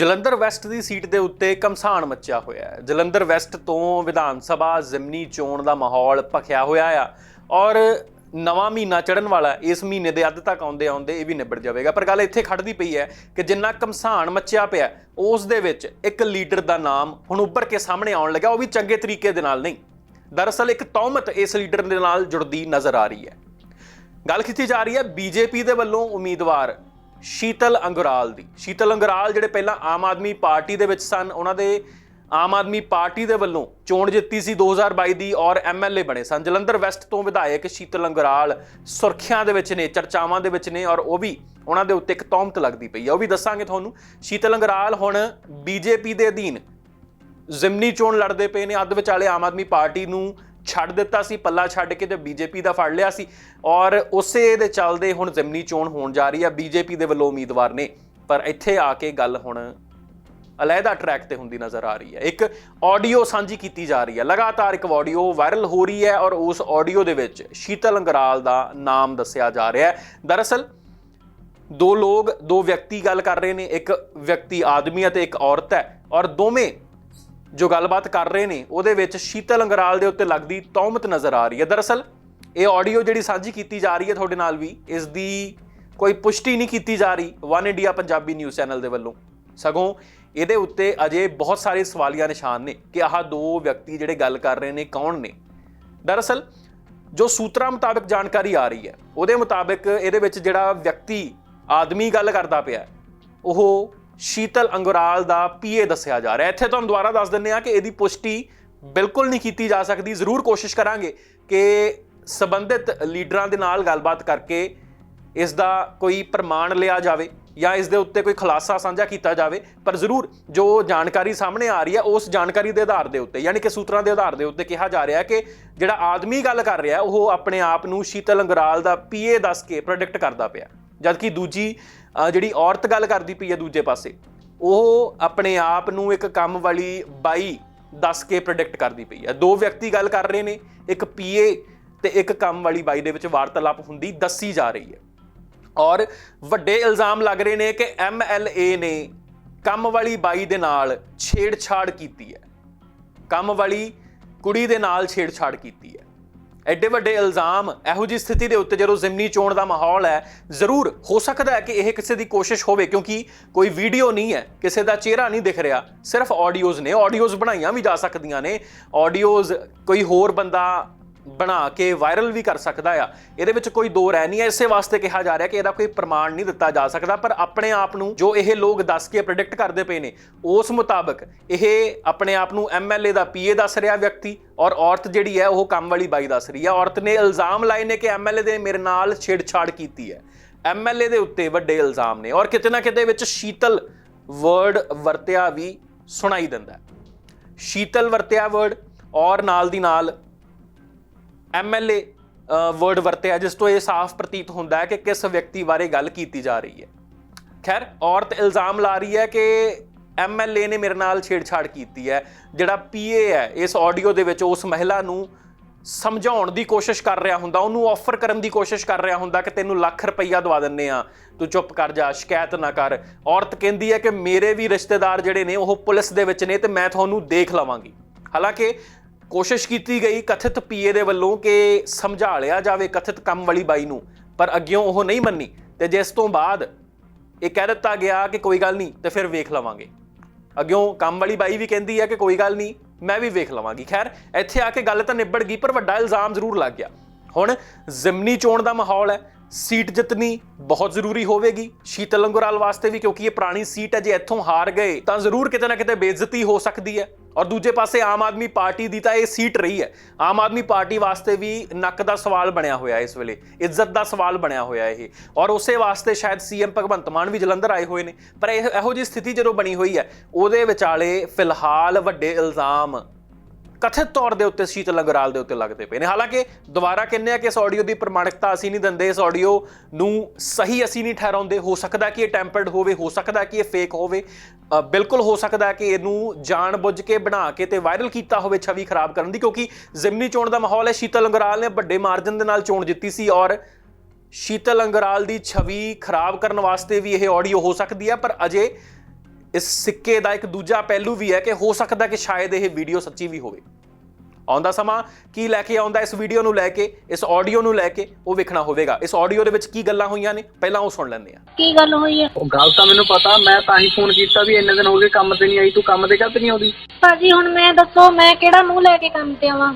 Jalandhar West ਦੀ seat ਦੇ ਉੱਤੇ ਕਮਸਾਨ ਮੱਚਿਆ ਹੋਇਆ ਹੈ। ਜਲੰਧਰ ਵੈਸਟ ਤੋਂ ਵਿਧਾਨ ਸਭਾ ਜ਼ਿਮਨੀ ਚੋਣ ਦਾ ਮਾਹੌਲ ਭਖਿਆ ਹੋਇਆ ਆ ਔਰ ਨਵਾਂ ਮਹੀਨਾ ਚੜਨ ਵਾਲਾ ਇਸ ਮਹੀਨੇ ਦੇ ਅੱਧ ਤੱਕ ਆਉਂਦੇ ਆਉਂਦੇ ਇਹ ਵੀ ਨਿਬੜ ਜਾਵੇਗਾ। ਪਰ ਗੱਲ ਇੱਥੇ ਖੜਦੀ ਪਈ ਹੈ ਕਿ ਜਿੰਨਾ ਕਮਸਾਨ ਮੱਚਿਆ ਪਿਆ ਉਸ ਦੇ ਵਿੱਚ ਇੱਕ ਲੀਡਰ ਦਾ ਨਾਮ ਹੁਣ ਉੱਭਰ ਕੇ ਸਾਹਮਣੇ ਆਉਣ ਲੱਗਾ। ਉਹ ਵੀ ਚੰਗੇ ਤਰੀਕੇ ਦੇ ਨਾਲ ਨਹੀਂ। ਦਰਅਸਲ ਇੱਕ ਤੌਮਤ ਇਸ ਲੀਡਰ ਦੇ ਨਾਲ ਜੁੜਦੀ ਨਜ਼ਰ ਆ ਰਹੀ ਹੈ। ਗੱਲ ਕੀਤੀ ਜਾ ਰਹੀ ਹੈ ਬੀਜੇਪੀ ਦੇ ਵੱਲੋਂ ਉਮੀਦਵਾਰ ਸ਼ੀਤਲ ਅੰਗਰਾਲ ਦੀ। ਸ਼ੀਤਲ ਅੰਗਰਾਲ ਜਿਹੜੇ ਪਹਿਲਾਂ ਆਮ ਆਦਮੀ ਪਾਰਟੀ ਦੇ ਵਿੱਚ ਸਨ, ਉਹਨਾਂ ਦੇ ਆਮ ਆਦਮੀ ਪਾਰਟੀ ਦੇ ਵੱਲੋਂ ਚੋਣ ਜਿੱਤੀ ਸੀ 2022 ਦੀ ਔਰ ਐਮਐਲਏ ਬਣੇ ਸਨ। ਜਲੰਧਰ ਵੈਸਟ ਤੋਂ ਵਿਧਾਇਕ ਸ਼ੀਤਲ ਅੰਗਰਾਲ ਸੁਰਖੀਆਂ ਦੇ ਵਿੱਚ ਨੇ, ਚਰਚਾਵਾਂ ਦੇ ਵਿੱਚ ਨੇ ਔਰ ਉਹ ਵੀ ਉਹਨਾਂ ਦੇ ਉੱਤੇ ਇੱਕ ਤੌਮਤ ਲੱਗਦੀ ਪਈ ਹੈ। ਉਹ ਵੀ ਦੱਸਾਂਗੇ ਤੁਹਾਨੂੰ। ਸ਼ੀਤਲ ਅੰਗਰਾਲ ਹੁਣ ਬੀਜੇਪੀ ਦੇ ਅਧੀਨ ਜ਼ਿਮਨੀ ਚੋਣ ਲੜਦੇ ਪਏ ਨੇ। ਅੱਧ ਵਿਚਾਲੇ ਆਮ ਆਦਮੀ ਪਾਰਟੀ ਨੂੰ ਛੱਡ ਦਿੱਤਾ ਸੀ, ਪੱਲਾ ਛੱਡ ਕੇ ਤੇ ਬੀਜੇਪੀ ਦਾ ਫੜ ਲਿਆ ਸੀ। ਔਰ ਉਸੇ ਦੇ ਚੱਲਦੇ ਹੁਣ ਜ਼ਿਮਨੀ ਚੋਣ ਹੋਣ ਜਾ ਰਹੀ ਹੈ ਬੀਜੇਪੀ ਦੇ ਵੱਲੋਂ ਉਮੀਦਵਾਰ ਨੇ, ਪਰ ਇੱਥੇ ਆ ਕੇ ਗੱਲ ਹੁਣ ਅਲੱਗਾ ਟਰੈਕ ਤੇ ਹੁੰਦੀ ਨਜ਼ਰ ਆ ਰਹੀ ਹੈ। ਇੱਕ ਆਡੀਓ ਸਾਂਝੀ ਕੀਤੀ ਜਾ ਰਹੀ ਹੈ। ਲਗਾਤਾਰ ਇੱਕ ਆਡੀਓ ਵਾਇਰਲ ਹੋ ਰਹੀ ਹੈ ਔਰ ਉਸ ਆਡੀਓ ਦੇ ਵਿੱਚ ਸ਼ੀਤਲ ਅੰਗਰਾਲ ਦਾ ਨਾਮ ਦੱਸਿਆ ਜਾ ਰਿਹਾ ਹੈ। ਦਰਅਸਲ, ਦੋ ਲੋਕ, ਦੋ ਵਿਅਕਤੀ ਗੱਲ ਕਰ ਰਹੇ ਨੇ। ਇੱਕ ਵਿਅਕਤੀ ਆਦਮੀ ਅਤੇ ਇੱਕ ਔਰਤ ਹੈ। ਔਰ ਦੋਵੇਂ ਜੋ ਗੱਲਬਾਤ ਕਰ ਰਹੇ ਨੇ, ਉਹਦੇ ਵਿੱਚ ਸ਼ੀਤਲ ਅੰਗਰਾਲ ਦੇ ਉੱਤੇ ਲੱਗਦੀ ਤੌਮਤ ਨਜ਼ਰ ਆ ਰਹੀ ਹੈ। ਦਰਅਸਲ, ਇਹ ਆਡੀਓ ਜਿਹੜੀ ਸਾਂਝੀ ਕੀਤੀ ਜਾ ਰਹੀ ਹੈ ਤੁਹਾਡੇ ਨਾਲ ਵੀ, ਇਸ ਦੀ ਕੋਈ ਪੁਸ਼ਟੀ ਨਹੀਂ ਕੀਤੀ ਜਾ ਰਹੀ One India Punjabi news channel ਦੇ ਵੱਲੋਂ। ਸਗੋਂ ਇਹਦੇ ਉੱਤੇ ਅਜੇ ਬਹੁਤ ਸਾਰੇ ਸਵਾਲੀਆ ਨਿਸ਼ਾਨ ਨੇ ਕਿ ਆਹ ਦੋ ਵਿਅਕਤੀ ਜਿਹੜੇ ਗੱਲ ਕਰ ਰਹੇ ਨੇ, ਕੌਣ ਨੇ। ਦਰਅਸਲ, ਜੋ ਸੂਤਰਾਂ ਮੁਤਾਬਕ ਜਾਣਕਾਰੀ ਆ ਰਹੀ ਹੈ, ਉਹਦੇ ਮੁਤਾਬਕ ਇਹਦੇ ਵਿੱਚ ਜਿਹੜਾ ਵਿਅਕਤੀ ਆਦਮੀ ਗੱਲ ਕਰਦਾ ਪਿਆ ਉਹ ਸ਼ੀਤਲ ਅੰਗਰਾਲ ਦਾ ਪੀਏ ਦੱਸਿਆ ਜਾ ਰਿਹਾ ਇੱਥੇ ਤੁਹਾਨੂੰ ਦੁਬਾਰਾ ਦੱਸ ਦਿੰਨੇ ਆ ਕਿ ਇਹਦੀ ਪੁਸ਼ਟੀ ਬਿਲਕੁਲ ਨਹੀਂ ਕੀਤੀ ਜਾ ਸਕਦੀ। ਜ਼ਰੂਰ ਕੋਸ਼ਿਸ਼ ਕਰਾਂਗੇ ਕਿ ਸਬੰਧਿਤ ਲੀਡਰਾਂ ਦੇ ਨਾਲ ਗੱਲਬਾਤ ਕਰਕੇ ਇਸ ਦਾ ਕੋਈ ਪ੍ਰਮਾਣ ਲਿਆ ਜਾਵੇ ਜਾਂ ਇਸ ਦੇ ਉੱਤੇ ਕੋਈ ਖੁਲਾਸਾ ਸਾਂਝਾ ਕੀਤਾ ਜਾਵੇ। ਪਰ ਜ਼ਰੂਰ ਜੋ ਜਾਣਕਾਰੀ ਸਾਹਮਣੇ ਆ ਰਹੀ ਹੈ, ਉਸ ਜਾਣਕਾਰੀ ਦੇ ਆਧਾਰ ਦੇ ਉੱਤੇ, ਯਾਨੀ ਕਿ ਸੂਤਰਾਂ ਦੇ ਆਧਾਰ ਦੇ ਉੱਤੇ ਕਿਹਾ ਜਾ ਰਿਹਾ ਹੈ ਕਿ ਜਿਹੜਾ ਆਦਮੀ ਗੱਲ ਕਰ ਰਿਹਾ ਉਹ ਆਪਣੇ ਆਪ ਨੂੰ ਸ਼ੀਤਲ ਅੰਗਰਾਲ ਦਾ ਪੀਏ ਦੱਸ ਕੇ ਪ੍ਰੋਡਿਕਟ ਕਰਦਾ ਪਿਆ। ਜਦਕਿ ਦੂਜੀ ਜਿਹੜੀ ਔਰਤ ਗੱਲ ਕਰਦੀ ਪਈ ਹੈ ਦੂਜੇ ਪਾਸੇ, ਉਹ ਆਪਣੇ ਆਪ ਨੂੰ ਇੱਕ ਕੰਮ ਵਾਲੀ ਬਾਈ ਦੱਸ ਕੇ ਪ੍ਰੋਡਿਕਟ ਕਰਦੀ ਪਈ ਹੈ ਦੋ ਵਿਅਕਤੀ ਗੱਲ ਕਰ ਰਹੇ ਨੇ, ਇੱਕ ਪੀਏ ਤੇ ਇੱਕ ਕੰਮ ਵਾਲੀ ਬਾਈ ਦੇ ਵਿੱਚ ਵਾਰਤਾਲਾਪ ਹੁੰਦੀ ਦੱਸੀ ਜਾ ਰਹੀ ਹੈ ਔਰ ਵੱਡੇ ਇਲਜ਼ਾਮ ਲੱਗ ਰਹੇ ਨੇ ਕਿ ਐਮਐਲਏ ਨੇ ਕੰਮ ਵਾਲੀ ਬਾਈ ਦੇ ਨਾਲ ਛੇੜਛਾੜ ਕੀਤੀ ਹੈ ਕੰਮ ਵਾਲੀ ਕੁੜੀ ਦੇ ਨਾਲ ਛੇੜਛਾੜ ਕੀਤੀ ਹੈ ਐਡੇ ਵੱਡੇ ਇਲਜ਼ਾਮ, ਇਹੋ ਜੀ ਸਥਿਤੀ ਦੇ ਉੱਤੇ ਜਦੋਂ ਜ਼ਿਮਨੀ ਚੋਣ ਦਾ ਮਾਹੌਲ ਹੈ, ਜ਼ਰੂਰ ਹੋ ਸਕਦਾ ਹੈ ਕਿ ਇਹ ਕਿਸੇ ਦੀ ਕੋਸ਼ਿਸ਼ ਹੋਵੇ, ਕਿਉਂਕਿ ਕੋਈ ਵੀਡੀਓ ਨਹੀਂ ਹੈ, ਕਿਸੇ ਦਾ ਚਿਹਰਾ ਨਹੀਂ ਦਿਖ ਰਿਹਾ, ਸਿਰਫ ਆਡੀਓਜ਼ ਨੇ, ਆਡੀਓਜ਼ ਬਣਾਈਆਂ ਵੀ ਜਾ ਸਕਦੀਆਂ ਨੇ, ਆਡੀਓਜ਼ ਕੋਈ ਹੋਰ ਬੰਦਾ ਬਣਾ ਕੇ ਵਾਇਰਲ ਵੀ ਕਰ ਸਕਦਾ ਆ। ਇਹਦੇ ਵਿੱਚ ਕੋਈ ਦੋ ਰਹਿ ਨਹੀਂ ਹੈ ਇਸੇ ਵਾਸਤੇ ਕਿਹਾ ਜਾ ਰਿਹਾ ਕਿ ਇਹਦਾ ਕੋਈ ਪ੍ਰਮਾਣ ਨਹੀਂ ਦਿੱਤਾ ਜਾ ਸਕਦਾ, ਪਰ ਆਪਣੇ ਆਪ ਨੂੰ ਜੋ ਇਹ ਲੋਕ ਦੱਸ ਕੇ ਪ੍ਰੈਡਿਕਟ ਕਰਦੇ ਪਏ ਨੇ, ਉਸ ਮੁਤਾਬਕ ਇਹ ਆਪਣੇ ਆਪ ਨੂੰ ਐਮਐਲਏ ਦਾ ਪੀਏ ਦੱਸ ਰਿਹਾ ਵਿਅਕਤੀ ਔਰ ਔਰਤ ਜਿਹੜੀ ਹੈ, ਉਹ ਕੰਮ ਵਾਲੀ ਬਾਈ ਦੱਸ ਰਹੀ ਹੈ ਔਰਤ ਨੇ ਇਲਜ਼ਾਮ ਲਾਏ ਨੇ ਕਿ ਐਮਐਲਏ ਦੇ ਮੇਰੇ ਨਾਲ ਛੇੜਛਾੜ ਕੀਤੀ ਹੈ। ਐਮਐਲਏ ਦੇ ਉੱਤੇ ਵੱਡੇ ਇਲਜ਼ਾਮ ਨੇ ਔਰ ਕਿਤੇ ਨਾ ਕਿਤੇ ਵਿੱਚ ਸ਼ੀਤਲ ਵਰਡ ਵਰਤਿਆ ਵੀ ਸੁਣਾਈ ਦਿੰਦਾ ਸ਼ੀਤਲ ਵਰਤਿਆ ਵਰਡ ਔਰ ਨਾਲ ਦੀ ਨਾਲ ਐਮਐਲਏ ਵਰਡ ਵਰਤਿਆ, ਜਿਸ ਤੋਂ ਇਹ ਸਾਫ਼ ਪ੍ਰਤੀਤ ਹੁੰਦਾ ਹੈ ਕਿ ਕਿਸ ਵਿਅਕਤੀ ਬਾਰੇ ਗੱਲ ਕੀਤੀ ਜਾ ਰਹੀ ਹੈ। ਖੈਰ, ਔਰਤ ਇਲਜ਼ਾਮ ਲਾ ਰਹੀ ਹੈ ਕਿ ਐਮਐਲਏ ਨੇ ਮੇਰੇ ਨਾਲ ਛੇੜਛਾੜ ਕੀਤੀ ਹੈ। ਜਿਹੜਾ ਪੀਏ ਹੈ, ਇਸ ਆਡੀਓ ਦੇ ਵਿੱਚ ਉਸ ਮਹਿਲਾ ਨੂੰ ਸਮਝਾਉਣ ਦੀ ਕੋਸ਼ਿਸ਼ ਕਰ ਰਿਹਾ ਹੁੰਦਾ, ਉਹਨੂੰ ਆਫਰ ਕਰਨ ਦੀ ਕੋਸ਼ਿਸ਼ ਕਰ ਰਿਹਾ ਹੁੰਦਾ ਕਿ ਤੈਨੂੰ ਲੱਖ ਰੁਪਈਆ ਦਵਾ ਦਿੰਨੇ ਆ, ਤੂੰ ਚੁੱਪ ਕਰ ਜਾ, ਸ਼ਿਕਾਇਤ ਨਾ ਕਰ। ਔਰਤ ਕਹਿੰਦੀ ਹੈ ਕਿ ਮੇਰੇ ਵੀ ਰਿਸ਼ਤੇਦਾਰ ਜਿਹੜੇ ਨੇ, ਉਹ ਪੁਲਿਸ ਦੇ ਵਿੱਚ ਨੇ ਤੇ ਮੈਂ ਤੁਹਾਨੂੰ ਦੇਖ ਲਵਾਂਗੀ। ਹਾਲਾਂਕਿ ਕੋਸ਼ਿਸ਼ ਕੀਤੀ ਗਈ ਕਥਿਤ ਪੀਏ ਦੇ ਵੱਲੋਂ ਕਿ ਸਮਝਾ ਲਿਆ ਜਾਵੇ ਕਥਿਤ ਕੰਮ ਵਾਲੀ ਬਾਈ ਨੂੰ, ਪਰ ਅੱਗਿਓਂ ਉਹ ਨਹੀਂ ਮੰਨੀ ਤੇ ਜਿਸ ਤੋਂ ਬਾਅਦ ਇਹ ਕਹਿ ਦਿੱਤਾ ਗਿਆ ਕਿ ਕੋਈ ਗੱਲ ਨਹੀਂ ਤੇ ਫਿਰ ਵੇਖ ਲਵਾਂਗੇ। ਅੱਗਿਓਂ ਕੰਮ ਵਾਲੀ ਬਾਈ ਵੀ ਕਹਿੰਦੀ ਹੈ ਕਿ ਕੋਈ ਗੱਲ ਨਹੀਂ, ਮੈਂ ਵੀ ਵੇਖ ਲਵਾਂਗੀ। ਖੈਰ, ਇੱਥੇ ਆ ਕੇ ਗੱਲ ਤਾਂ ਨਿਬੜ ਗਈ, ਪਰ ਵੱਡਾ ਇਲਜ਼ਾਮ ਜ਼ਰੂਰ ਲੱਗ ਗਿਆ। ਹੁਣ ਜ਼ਿਮਨੀ ਚੋਣ ਦਾ ਮਾਹੌਲ ਹੈ ਸੀਟ ਜਿੱਤਣੀ ਬਹੁਤ ਜ਼ਰੂਰੀ ਹੋਵੇਗੀ। ਸ਼ੀਤਲ ਅੰਗੁਰਾਲ ਵਾਸਤੇ ਵੀ ਕਿਉਂਕਿ ਇਹ ਪੁਰਾਣੀ ਸੀਟ ਹੈ, ਜੇ ਇੱਥੋਂ ਹਾਰ ਗਏ, ਤਾਂ ਜ਼ਰੂਰ ਕਿਤੇ ਨਾ ਕਿਤੇ ਬੇਇੱਜ਼ਤੀ ਹੋ ਸਕਦੀ ਹੈ। ਔਰ ਦੂਜੇ ਪਾਸੇ ਆਮ ਆਦਮੀ ਪਾਰਟੀ ਦੀ ਤਾਂ ਇਹ ਸੀਟ ਰਹੀ ਹੈ। ਆਮ ਆਦਮੀ ਪਾਰਟੀ ਵਾਸਤੇ ਵੀ ਨੱਕ ਦਾ ਸਵਾਲ ਬਣਿਆ ਹੋਇਆ ਇਸ ਵੇਲੇ, ਇੱਜ਼ਤ ਦਾ ਸਵਾਲ ਬਣਿਆ ਹੋਇਆ ਇਹ। ਔਰ ਉਸੇ ਵਾਸਤੇ ਸ਼ਾਇਦ ਸੀਐਮ ਭਗਵੰਤ ਮਾਨ ਵੀ ਜਲੰਧਰ ਆਏ ਹੋਏ ਨੇ। ਪਰ ਇਹ, ਇਹੋ ਜੀ ਸਥਿਤੀ ਜਦੋਂ ਬਣੀ ਹੋਈ ਹੈ, ਉਹਦੇ ਵਿਚਾਲੇ ਫਿਲਹਾਲ ਵੱਡੇ ਇਲਜ਼ਾਮ ਕਥਿਤ ਤੌਰ ਦੇ ਉੱਤੇ ਸ਼ੀਤਲ ਅੰਗਰਾਲ ਦੇ ਉੱਤੇ ਲੱਗਦੇ ਪਏ ਨੇ। ਹਾਲਾਂਕਿ ਦੁਬਾਰਾ ਕਹਿੰਦੇ ਆ ਕਿ ਇਸ ਆਡੀਓ ਦੀ ਪ੍ਰਮਾਣਿਕਤਾ ਅਸੀਂ ਨਹੀਂ ਦਿੰਦੇ, ਇਸ ਆਡੀਓ ਨੂੰ ਸਹੀ ਅਸੀਂ ਨਹੀਂ ਠਹਿਰਾਉਂਦੇ। ਹੋ ਸਕਦਾ ਕਿ ਇਹ ਟੈਂਪਰਡ ਹੋਵੇ, ਹੋ ਸਕਦਾ ਕਿ ਇਹ ਫੇਕ ਹੋਵੇ। ਬਿਲਕੁਲ ਹੋ ਸਕਦਾ ਕਿ ਇਹਨੂੰ ਜਾਣ ਬੁੱਝ ਕੇ ਬਣਾ ਕੇ ਤੇ ਵਾਇਰਲ ਕੀਤਾ ਹੋਵੇ ਛਵੀ ਖਰਾਬ ਕਰਨ ਦੀ, ਕਿਉਂਕਿ ਜ਼ਿਮਨੀ ਚੋਣ ਦਾ ਮਾਹੌਲ ਹੈ। ਸ਼ੀਤਲ ਅੰਗਰਾਲ ਨੇ ਵੱਡੇ ਮਾਰਜਨ ਦੇ ਨਾਲ ਚੋਣ ਜਿੱਤੀ ਸੀ ਔਰ ਸ਼ੀਤਲ ਅੰਗਰਾਲ ਦੀ ਛਵੀ ਖਰਾਬ ਕਰਨ ਵਾਸਤੇ ਵੀ ਇਹ ਆਡੀਓ ਹੋ ਸਕਦੀ ਹੈ, ਪਰ ਅਜੇ ਇਸ ਸਿੱਕੇ ਦਾ ਇੱਕ ਦੂਜਾ ਪਹਿਲੂ ਵੀ ਹੈ ਕਿ ਹੋ ਸਕਦਾ ਕਿ ਸ਼ਾਇਦ ਇਹ ਵੀਡੀਓ ਸੱਚੀ ਵੀ ਹੋਵੇ। ਆਉਂਦਾ ਸਮਾਂ ਕੀ ਲੈ ਕੇ ਆਉਂਦਾ ਇਸ ਵੀਡੀਓ ਨੂੰ ਲੈ ਕੇ ਇਸ ਆਡੀਓ ਨੂੰ ਲੈ ਕੇ ਉਹ ਵੇਖਣਾ ਹੋਵੇਗਾ। ਇਸ ਆਡੀਓ ਦੇ ਵਿੱਚ ਕੀ ਗੱਲਾਂ ਹੋਈਆਂ ਨੇ? ਪਹਿਲਾਂ ਉਹ ਸੁਣ ਲੈਂਦੇ ਆ ਕੀ ਗੱਲ ਹੋਈ ਹੈ? ਉਹ ਗੱਲ ਤਾਂ ਮੈਨੂੰ ਪਤਾ ਮੈਂ ਤਾਂ ਹੀ ਫੋਨ ਕੀਤਾ ਵੀ ਇੰਨੇ ਦਿਨ ਹੋ ਗਏ ਕੰਮ ਤੇ ਨਹੀਂ ਆਈ ਤੂੰ ਕੰਮ ਤੇ ਕੱਤ ਨਹੀਂ ਆਉਂਦੀ। ਭਾਜੀ ਹੁਣ ਮੈਂ ਦੱਸੋ ਮੈਂ ਕਿਹੜਾ ਮੂੰਹ ਲੈ ਕੇ ਕੰਮ ਤੇ ਆਵਾਂ?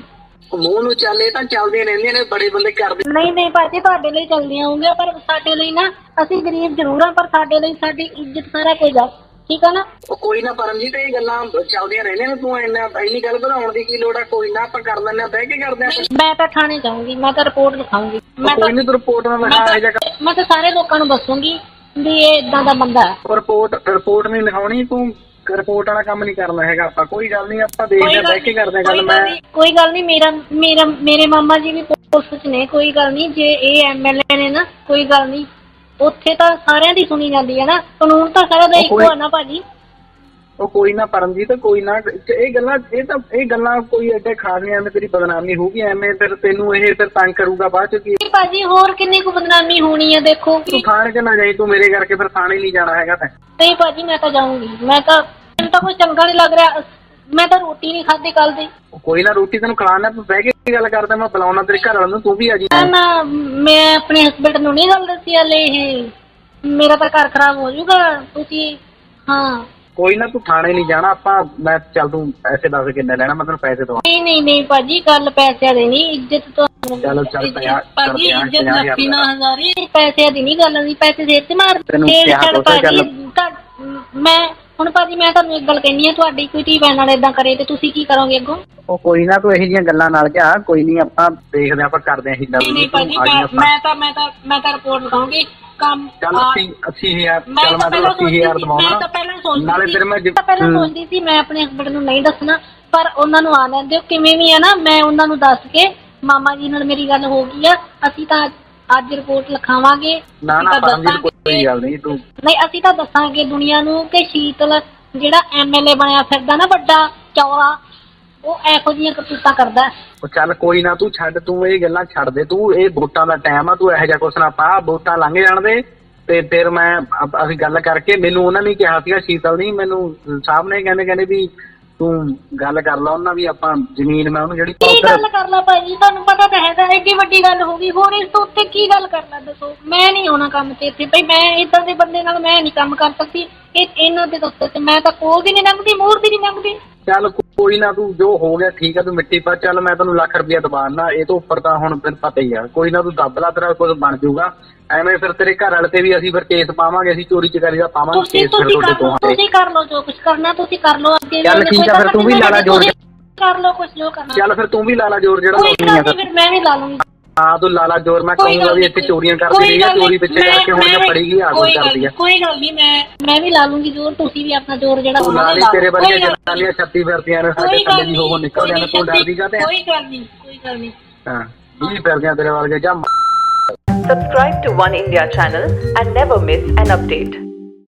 ਮੂੰਹ ਨੂੰ ਚੱਲੇ ਤਾਂ ਚੱਲਦੀਆਂ ਰਹਿੰਦੀਆਂ ਨੇ ਬੜੇ ਬੰਦੇ ਕਰਦੇ। ਨਹੀਂ ਨਹੀਂ ਭਾਜੀ ਤੁਹਾਡੇ ਲਈ ਚੱਲਦੀਆਂ ਹੋਣਗੀਆਂ ਪਰ ਸਾਡੇ ਲਈ ਨਾ ਅਸੀਂ ਗਰੀਬ ਜ਼ਰੂਰ ਆ ਪਰ ਸਾਡੇ ਲਈ ਸਾਡੀ ਇੱਜ਼ਤ ਸਾਰਾ ਕੁਝ ਆ। ਠੀਕ ਆ ਨਾ? ਉਹ ਕੋਈ ਨਾ ਪਰਮਜੀਤ ਇਹ ਗੱਲਾਂ ਚੱਲਦੀਆਂ ਰਹਿੰਦੀਆਂ ਨੇ ਤੂੰ ਇੰਨਾ ਇੰਨੀ ਗੱਲ ਵਧਾਉਣ ਦੀ ਕੀ ਲੋੜ ਆ? ਕੋਈ ਨਾ ਆਪਾਂ ਕਰ ਆ ਬਹਿ ਕੇ ਕਰਦੇ ਆ ਮੈਂ ਤਾਂ ਥਾਣੇ ਜਾਊਂਗੀ ਮੈਂ ਤਾਂ ਰਿਪੋਰਟ ਲਿਖਾਊਂਗੀ ਮੈਂ ਤਾਂ ਕੋਈ ਨਹੀਂ ਤੂੰ ਰਿਪੋਰਟ ਨਾਲ ਮੈਂ ਲਿਖਾ ਇਹ ਜਾ ਤਾਂ ਮੈਂ ਤਾਂ ਸਾਰੇ ਲੋਕਾਂ ਨੂੰ ਦੱਸੂਗੀ ਵੀ ਇਹ ਇਦਾਂ ਦਾ ਬੰਦਾ ਹੈ। ਰਿਪੋਰਟ ਰਿਪੋਰਟ ਨਹੀਂ ਲਿਖਾਉਣੀ ਤੂੰ ਰਿਪੋਰਟ ਵਾਲਾ ਕੰਮ ਨਹੀਂ ਕਰਨਾ ਹੈਗਾ ਆਪਾਂ। ਕੋਈ ਗੱਲ ਨਹੀਂ ਆਪਾਂ ਦੇਖਦੇ ਆ ਬਹਿ ਕੇ ਕਰਦੇ ਆ ਗੱਲ। ਮੈਂ ਕੋਈ ਗੱਲ ਨਹੀਂ ਮੇਰਾ ਮੇਰਾ ਮੇਰੇ ਮਾਮਾ ਜੀ ਵੀ ਪੁਲਿਸ 'ਚ ਨੇ ਕੋਈ ਗੱਲ ਨਹੀਂ ਜੇ ਇਹ ਐਮਐਲਏ ਨੇ ਨਾ ਕੋਈ ਗੱਲ ਨਹੀਂ। ਉੱਥੇ ਤਾਂ ਸਾਰਿਆਂ ਦੀ ਸੁਣੀ ਜਾਂਦੀ ਹੈ ਨਾ ਕਾਨੂੰਨ ਤਾਂ ਸਾਰਾ ਦਾ ਇੱਕੋ ਆ ਨਾ ਭਾਜੀ। ਉਹ ਕੋਈ ਨਾ ਪਰਮਜੀਤ ਕੋਈ ਨਾ ਇਹ ਗੱਲਾਂ ਇਹ ਤਾਂ ਇਹ ਗੱਲਾਂ ਕੋਈ ਐਡੇ ਖਾਸ ਨਹੀਂ ਐਵੇਂ ਤੇਰੀ ਬਦਨਾਮੀ ਹੋਊਗੀ ਐਵੇਂ ਫਿਰ ਤੈਨੂੰ ਇਹ ਫਿਰ ਤੰਗ ਕਰੂਗਾ ਬਾਅਦ ਚ ਕੀ? ਨਹੀਂ ਭਾਜੀ ਹੋਰ ਕਿੰਨੀ ਕੁ ਬਦਨਾਮੀ ਹੋਣੀ ਹੈ ਦੇਖੋ ਤੂੰ ਥਾਣੇ ਚ ਨਾ ਜਾਈ ਤੂੰ ਮੇਰੇ ਕਰਕੇ ਫਿਰ ਥਾਣੇ ਨਹੀਂ ਜਾਣਾ ਹੈਗਾ ਤੈਂ। ਨਹੀਂ ਭਾਜੀ ਮੈਂ ਤਾਂ ਜਾਊਂਗੀ। ਮੈਂ ਤਾਂ ਮੈਨੂੰ ਤਾਂ ਕੋਈ ਚੰਗਾ ਨਹੀਂ ਲੱਗ ਰਿਹਾ। ਮੈਂ ਤਾਂ ਰੋਟੀ ਨਹੀਂ ਖਾਧੀ ਕੱਲ ਦੀ। ਕੋਈ ਨਾ ਰੋਟੀ ਤੈਨੂੰ ਖਿਲਾਣਾ ਤੂੰ ਬਹਿ ਕੇ ਗੱਲ ਕਰਦਾ? ਮੈਂ ਬੁਲਾਉਣਾ ਤੇਰੇ ਘਰ ਵਾਲੇ ਨੂੰ ਤੂੰ ਵੀ ਆ ਜੀ। ਮੈਂ ਨਾ ਮੈਂ ਆਪਣੇ ਹਸਬੰਡ ਨੂੰ ਨਹੀਂ ਗੱਲ ਦੱਸੀ ਹਲੇ ਇਹ। ਮੇਰਾ ਤਾਂ ਘਰ ਖਰਾਬ ਹੋ ਜਾਊਗਾ ਤੁਸੀਂ ਹਾਂ। ਕੋਈ ਨਾ ਤੂੰ ਥਾਣੇ ਨਹੀਂ ਜਾਣਾ ਆਪਾਂ ਮੈਂ ਚੱਲ ਤੂੰ ਪੈਸੇ ਦੱਸ ਕਿੰਨੇ ਲੈਣਾ ਮੈਂ ਤੈਨੂੰ ਪੈਸੇ ਦਵਾਂ। ਨਹੀਂ ਨਹੀਂ ਨਹੀਂ ਭਾਜੀ ਗੱਲ ਪੈਸਿਆਂ ਦੀ ਨਹੀਂ ਇੱਜ਼ਤ ਤੋਂ ਚਲੋ ਚੱਲ ਇੱਜ਼ਤ- ਪੰਜਾਹ- ਚੱਲ ਭਾਜੀ ਪੰਜਾਹ- ਇੱਜ਼ਤ ਪੰਜਾਹ ਲੱਖੀ ਨਾ ਹਜ਼ਾਰ ਪੈਸਿਆਂ ਦੀ ਨਹੀਂ ਗੱਲ ਨਹੀਂ ਪੈਸੇ ਦੇ ਤੇ ਮਾਰ ਤੈਨੂੰ ਕਿਹਾ ਤਾਂ ਭਾਜੀ। ਤਾਂ- ਮੈਂ ਹੁਣ ਭਾਜੀ ਮੈਂ ਤੁਹਾਨੂੰ ਇੱਕ ਗੱਲ ਕਹਿਣੀ ਆ ਤੁਹਾਡੀ ਕੋਈ ਧੀ ਭੈਣ ਨਾਲ ਇਦਾਂ ਕਰੇ ਤੇ ਤੁਸੀਂ ਕੀ ਕਰੋਗੇ ਅੱਗੋਂ? ਉਹ ਕੋਈ ਨਾ ਤੂੰ ਇਹੋ ਜਿਹੀਆਂ ਗੱਲਾਂ ਨਾਲ ਜਾ ਕੋਈ ਨਹੀਂ ਆਪਾਂ ਦੇਖਦੇ ਆਂ, ਆਪਾਂ ਕਰਦੇ ਆਂ ਹਿੱਲਾ ਨਹੀਂ ਨਹੀਂ ਭਾਜੀ ਮੈਂ ਮੈਂ ਤਾਂ ਮੈਂ ਤਾਂ ਮੈਂ ਤਾਂ ਰਿਪੋਰਟ ਲਿਖਾਉਂਗੀ ਕੰਮ ਚੱਲ ਆ- 80 80000 ਮੈਂ ਚੱਲ ਤਾਂ ਮੈਂ ਪਹਿਲਾਂ ਤੈਨੂੰ 80000 ਸੋਚਦੀ ਸੀ- ਮੈਂ ਤਾਂ ਦਵਾਉਣਾ ਪਹਿਲਾਂ ਸੋਚਦੀ ਨਾਲੇ ਸੀ- ਫਿਰ ਮੈਂ ਮੈਂ ਤਾਂ ਪਹਿਲਾਂ ਹੂੰ। ਸੋਚਦੀ ਸੀ ਮੈਂ ਆਪਣੇ ਹਸਬੰਡ ਨੂੰ ਨਹੀਂ ਦੱਸਣਾ ਪਰ ਉਹਨਾਂ ਨੂੰ ਆ ਲੈਂਦੇ ਕਿਵੇਂ ਵੀ ਆ ਨਾ ਮੈਂ ਉਹਨਾਂ ਨੂੰ ਦੱਸ ਕੇ ਮਾਮਾ ਜੀ ਨਾਲ ਮੇਰੀ ਗੱਲ ਹੋ ਗਈ ਆ ਅਸੀਂ ਤਾਂ ਅੱਜ ਰਿਪੋਰਟ ਲਿਖਾਵਾਂਗੇ ਨਾ ਨਾ ਤਾਂ ਪਰਮਜੀਤ ਦੱਸਾਂਗੇ ਕੋਈ ਗੱਲ ਨਹੀਂ ਤੂੰ ਨਹੀਂ ਅਸੀਂ ਤਾਂ ਦੱਸਾਂਗੇ ਦੁਨੀਆ ਨੂੰ ਕਿ ਸ਼ੀਤਲ ਜਿਹੜਾ ਐਮਐਲਏ ਬਣਿਆ ਫਿਰਦਾ ਨਾ ਵੱਡਾ ਚੌੜਾ ਉਹ ਇਹੋ ਜਿਹੀਆਂ ਕਰਤੂਤਾਂ ਕਰਦਾ ਹੈ। ਉਹ ਚੱਲ ਕੋਈ ਨਾ ਤੂੰ ਛੱਡ ਤੂੰ ਇਹ ਗੱਲਾਂ ਛੱਡ ਦੇ ਤੂੰ ਇਹ ਵੋਟਾਂ ਦਾ ਟਾਈਮ ਆ ਤੂੰ ਇਹੋ ਜਿਹਾ ਕੁਛ ਨਾ ਪਾ ਵੋਟਾਂ ਲੰਘ ਜਾਣ ਦੇ ਤੇ ਫਿਰ ਮੈਂ ਅਪ- ਅਸੀਂ ਗੱਲ ਕਰਕੇ ਮੈਨੂੰ ਉਹਨਾਂ ਨੇ ਕਿਹਾ ਸੀਗਾ ਸ਼ੀਤਲ ਨਹੀਂ ਮੈਨੂੰ ਸਾਹਿਬ ਨੇ ਕਹਿੰਦੇ ਕਹਿੰਦੇ ਵੀ ਤੂੰ ਗੱਲ ਕਰ ਲਾ ਉਹਨਾਂ ਵੀ ਆਪਾਂ ਜ਼ਮੀਨ ਮੈਂ ਉਹਨੂੰ ਜਿਹੜੀ ਕੀ ਗੱਲ ਕਰ ਲਾ ਭਾਈ ਤੁਹਾਨੂੰ ਪਤਾ ਤਾਂ ਹੈਗਾ ਐਡੀ ਵੱਡੀ ਗੱਲ ਹੋ ਗਈ। ਹੋਰ ਇਸ ਤੋਂ ਉੱਤੇ ਕੀ ਗੱਲ ਕਰਨਾ ਦੱਸੋ? ਮੈਂ ਨਹੀਂ ਹੋਣਾ ਕੰਮ ਤੇ ਇੱਥੇ। ਭਈ ਮੈਂ ਇਦਾਂ ਦੇ ਬੰਦੇ ਨਾਲ ਮੈਂ ਨਹੀਂ ਕੰਮ ਕਰ ਸਕਦੀ। ਇਹ ਇਹਨਾਂ ਦੇ ਉੱਤੇ ਤੇ ਮੈਂ ਤਾਂ ਕੋਲ ਦੀ ਨਹੀਂ ਲੰਘਦੀ ਮੂਹਰ ਦੀ ਨਹੀਂ ਲੰਘਦੀ। ਚੱਲ ਕੋਈ ਨਾ ਤੂੰ ਜੋ ਹੋ ਗਿਆ ਠੀਕ ਆ ਤੂੰ ਮਿੱਟੀ ਪਾ ਚੱਲ ਮੈਂ ਤੈਨੂੰ ਲੱਖ ਰੁਪਇਆ ਦਵਾਨਾ ਇਹ ਤੋਂ ਉੱਪਰ ਤਾਂ ਹੁਣ ਤੈਨੂੰ ਪਤਾ ਹੀ ਆ। ਕੋਈ ਨਾ ਤੂੰ ਦੱਬ ਲਾ ਤੇਰਾ ਕੁਝ ਬਣ ਜਾਊਗਾ। ਐਵੇਂ ਫਿਰ ਤੇਰੇ ਘਰ ਵਾਲੇ ਤੇ ਵੀ ਅਸੀਂ ਫਿਰ ਕੇਸ ਪਾਵਾਂਗੇ ਅਸੀਂ ਚੋਰੀ ਚਕਾਰੀ ਦਾ ਪਾਵਾਂਗੇ ਤੁਸੀਂ ਕੇਸ ਫਿਰ ਤੁਸੀਂ ਤੁਹਾਡੇ ਕਰ ਤੋਂ ਤੁਸੀਂ ਕਰ ਲਓ ਜੋ ਕੁਝ ਕਰਨਾ ਤੁਸੀਂ ਕਰ ਲਓ ਅੱਗੇ ਚੱਲ ਠੀਕ ਆ, ਫਿਰ ਤੂੰ ਵੀ ਲਾ ਲਾ ਜੋਰ। ਤੁਸੀਂ ਕਰ ਲਓ ਕੁਝ ਜੋ ਕਰਨਾ। ਚੱਲ ਫਿਰ ਤੂੰ ਵੀ ਲਾ ਲਾ ਜ਼ੋਰ ਜਿਹੜਾ ਕੋਈ ਲਾਉਣੀ ਗੱਲ ਆ ਨਹੀਂ ਫਿਰ ਫਿਰ ਮੈਂ ਵੀ ਲਾ ਲੂੰਗੀ। ਹਾਂ ਤੂੰ ਲਾ ਲਾ ਜ਼ੋਰ ਮੈਂ ਕੋਈ ਕਹੂੰਗਾ ਗੱਲ ਵੀ ਨੀ, ਇੱਥੇ ਚੋਰੀਆਂ ਕੋਈ ਕਰਦੀ ਰਹੀ ਆ ਗੱਲ ਚੋਰੀ ਨੀ, ਪਿੱਛੇ ਮੈਂ- ਕਰਕੇ ਹੁਣ ਮੈਂ ਫੜੀ ਗਈ ਆ ਕੋਈ ਗੱਲ ਕਰਦੀ ਨੀ, ਆ ਕੋਈ ਗੱਲ ਨਹੀਂ ਮੈਂ ਮੈਂ ਵੀ ਲਾ ਲੂੰਗੀ ਜ਼ੋਰ ਤੁਸੀਂ ਵੀ ਆਪਣਾ ਜ਼ੋਰ ਜਿਹੜਾ ਤੂੰ ਹੋਣਾ ਲਾ ਲਈ ਲਾ ਤੇਰੇ ਲਓ। ਵਰਗੇ ਕੋਈ ਗੱਲ ਨੀ, ਜਨਾਨੀਆਂ ਛੱਤੀ ਫਿਰਦੀਆਂ ਨੇ ਸਾਡੇ ਕੋਈ ਗੱਲ ਥੱਲੇ ਦੀ ਉਹ ਨਿਕਲ ਕੋਈ ਜਾਂਦੇ ਤੂੰ ਡਰਦੀ ਕਾਤੇ ਕੋਈ ਗੱਲ ਨਹੀਂ ਕੋਈ ਗੱਲ ਨਹੀਂ। ਹਾਂ ਵੀ ਫਿਰਦੀਆਂ ਤੇਰੇ ਵਰਗੇ ਜਾਂ Subscribe to One India channel and never miss an update.